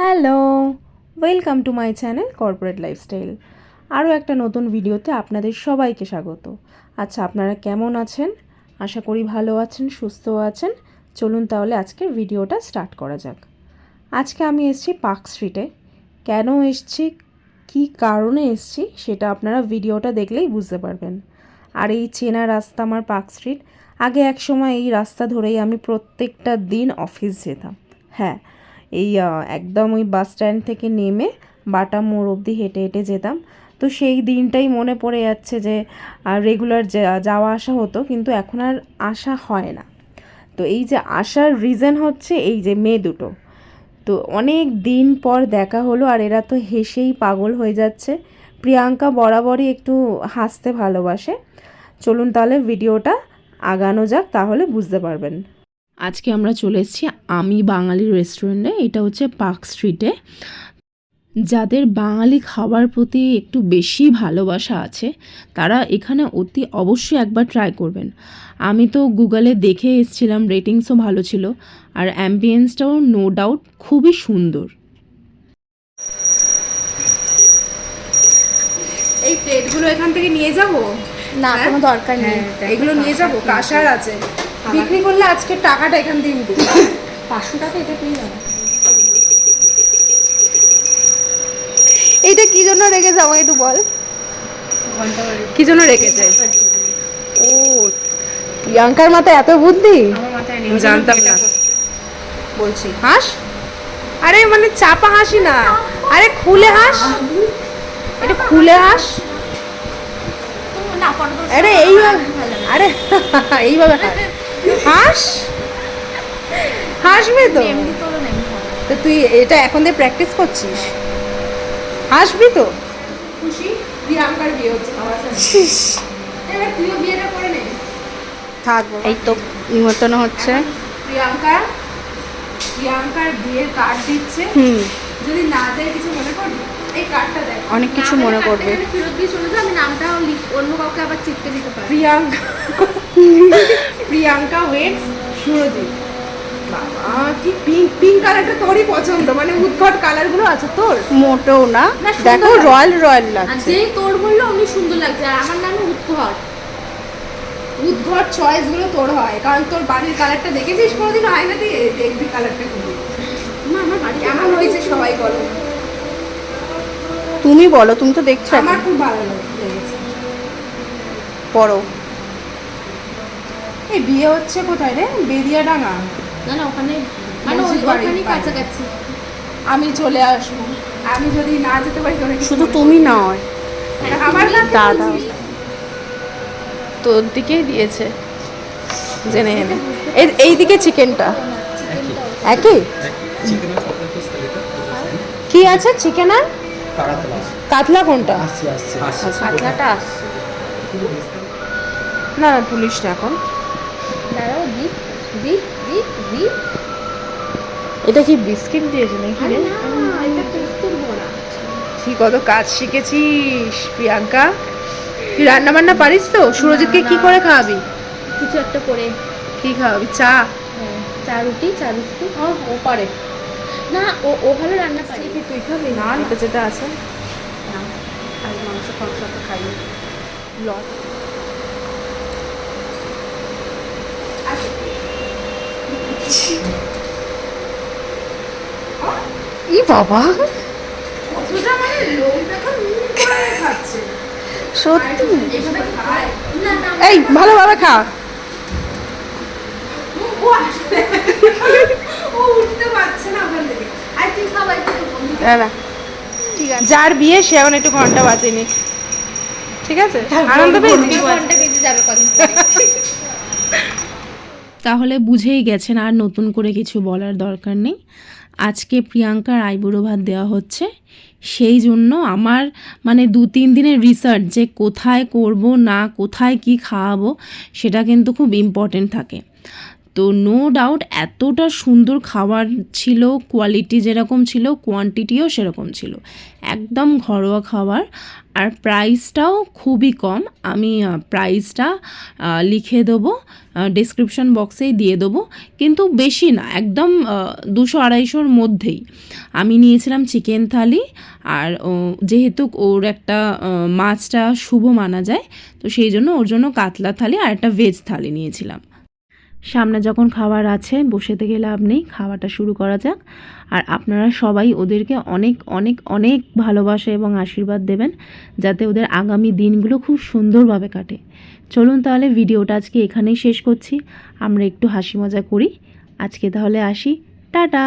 Hello, welcome to my channel corporate lifestyle. আরও একটা নতুন ভিডিওতে আপনাদের সবাইকে স্বাগত। আচ্ছা আপনারা কেমন আছেন? আশা করি ভালো আছেন, সুস্থও আছেন। চলুন তাহলে আজকের ভিডিওটা স্টার্ট করা যাক। আজকে আমি এসছি পার্ক স্ট্রিটে। কেন এসছি? কী কারণে এসেছি? সেটা আপনারা ভিডিওটা দেখলেই বুঝতে পারবেন। আর এই চেনা রাস্তা আমার পার্ক স্ট্রিট। আগে এক সময় এই রাস্তা ধরেই আমি প্রত্যেকটা দিন অফিস যেতাম। হ্যাঁ এই একদম ওই বাস স্ট্যান্ড থেকে নেমে বাটা মোড় অবধি হেঁটে হেঁটে যেতাম। তো সেই দিনটাই মনে পড়ে যাচ্ছে যে রেগুলার যাওয়া আসা হতো, কিন্তু এখন আর আসা হয় না। তো এই যে আসার রিজন হচ্ছে এই যে মেয়ে দুটো। তো অনেক দিন পর দেখা হলো আর এরা তো হেসেই পাগল হয়ে যাচ্ছে। প্রিয়াঙ্কা বরাবরই একটু হাসতে ভালোবাসে। চলুন তাহলে ভিডিওটা আগানো যাক, তাহলে বুঝতে পারবেন। আজকে আমরা চলে এসেছি আমি বাঙালি রেস্টুরেন্টে এটা হচ্ছে পার্ক স্ট্রিটে যাদের বাঙালি খাবার প্রতি একটু বেশি ভালোবাসা আছে তারা এখানে অতি অবশ্যই একবার ট্রাই করবেন। আমি তো গুগলে দেখে এসেছিলাম রেটিংসও ভালো ছিল আর অ্যাম্বিয়েন্সটাও নো ডাউট খুবই সুন্দর। এই প্লেটগুলো এখান থেকে নিয়ে যাব? না হ্যাঁ? কোনো দরকার নেই। এগুলো নিয়ে যাব? কাঁসার আছে? বিক্রি করলে আজকে টাকাটা এখান থেকে উঠবে পাঁচশো টাকা এটা পেয়ে যাবে। এইটা কি জন্য রেখে যাব একটু বল? কি জন্য রেখেছে? ও প্রিয়াঙ্কার মাথায় এত বুদ্ধি? জানতাম না। বলছি হাস? আরে মানে চাপা হাসি না। আরে খুলে হাস। এটা খুলে হাস। আরে এইভাবে আরে এইভাবে হাস। হাস? হাসবে তো? তো তুই এটা এখন দিয়ে প্র্যাকটিস করছিস? হাসবি তো? খুশি? প্রিয়াঙ্কার বিয়ে হচ্ছে? আমার এবার তুইও বিয়েটা করে নে। থাকব এই তো নিমন্ত্রণ হচ্ছে। প্রিয়াঙ্কা প্রিয়াঙ্কার বিয়ের কার্ড দিচ্ছে। হুম। যদি না যায় কিছু মনে করবি? এই কার্ডটা দেখ। অনেক কিছু মনে করবে। ফেরত দিয়ে চলে যাও আমি নামটাও লিখ- অন্য কাউকে আবার চিপকে দিতে পারি প্রিয়াঙ্কা। প্রিয়াঙ্কা ওয়েটস সুরজিৎ। বাবা কি পিঙ্ক পিঙ্ক কালারটা তোরই পছন্দ? মানে উদ্ভট কালারগুলো আছে তোর? মোটেও না। দেখো রয়্যাল রয়্যাল লাগছে। যেই তোর বলল অমনি সুন্দর লাগছে। আর আমার নামে উৎকট উদ্ভট চয়েসগুলো তোর হয়। কারণ তোর বাড়ির কালারটা দেখেছিস কোনোদিন? হয় না দিয়ে দেখবি কালারটা কি না আমার বাড়ি কেমন হয়েছে সবাই বলো। তুমি বলো তুমি তো দেখছ আমার খুব ভালো লেগেছে। পড়ো। এই বিয়ে হচ্ছে কোথায় রে? বেদিয়াডাঙ্গা। না না ওখানে মানে ওখানেই। কাছাকাছি। আমি চলে আসব। আমি যদি না যেতে পারি তোরা কিছু শুধু তুমি না। নয় আমার না দাদা। তোর দিকেই দিয়েছে। জেনে এনে এই দিকে চিকেনটা। একই? তাহলে কি আছে চিকেন আর কাতলা কোনটা? আসছে। পাতলাটা আসছে। না না পুলিশ না এখন। দি দি দি দি এটা কি বিস্কিট দিয়েছে নাকি রে? না তুই কত কাজ শিখেছিস প্রিয়াঙ্কা। তুই রান্না বান্না পারিস তো? সুরজিৎকে কি করে খাওয়াবি? কিছু একটা করে। কি খাওয়াবি? চা? হ্যাঁ, চা রুটি চা বিস্কুট। ও ও পারে। না ও ও ভালো রান্না পারে। তুই খাবি? না যেটা আছে। খাই মাংস ফাংস তো খাই ল ই বাবা। কতটা মানে করে খাচ্ছে। সত্যি? এই ভালোভাবে খা। যার বিয়ে সে এখন একটু ঘণ্টা বাজেনি। ঠিক আছে? আনন্দ পেয়েছি ঘণ্টা বেজে যাবে কদিন তাহলে বুঝেই গেছেন আর নতুন করে কিছু বলার দরকার নেই। আজকে প্রিয়াঙ্কার আইবুড়ো ভাত দেওয়া হচ্ছে। সেই জন্য আমার মানে দু তিন দিনের রিসার্চ যে কোথায় করব, না কোথায় কি খাওয়াবো, সেটা কিন্তু খুব ইম্পর্টেন্ট থাকে। তো নো ডাউট এতটা সুন্দর খাবার ছিল কোয়ালিটি যেরকম ছিল কোয়ান্টিটিও সেরকম ছিল। একদম ঘরোয়া খাবার। আর প্রাইসটাও খুবই কম। আমি প্রাইসটা লিখে দেবো ডিসক্রিপশন বক্সেই দিয়ে দেবো। কিন্তু বেশি না, একদম দুশো আড়াইশোর মধ্যেই। আমি নিয়েছিলাম চিকেন থালি আর যেহেতু ওর একটা মাছটা শুভ মানা যায়, তো সেই জন্য ওর জন্য কাতলা থালি আর একটা ভেজ থালি নিয়েছিলাম। সামনে যখন খাবার আছে, বসে থেকে লাভ নেই, খাওয়াটা শুরু করা যাক। আর আপনারা সবাই ওদেরকে অনেক অনেক অনেক ভালোবাসা এবং আশীর্বাদ দেবেন, যাতে ওদের আগামী দিনগুলো খুব সুন্দরভাবে কাটে। চলুন তাহলে ভিডিওটা আজকে এখানেই শেষ করছি। আমরা একটু হাসি মজা করি। আজকে তাহলে আসি। টাটা!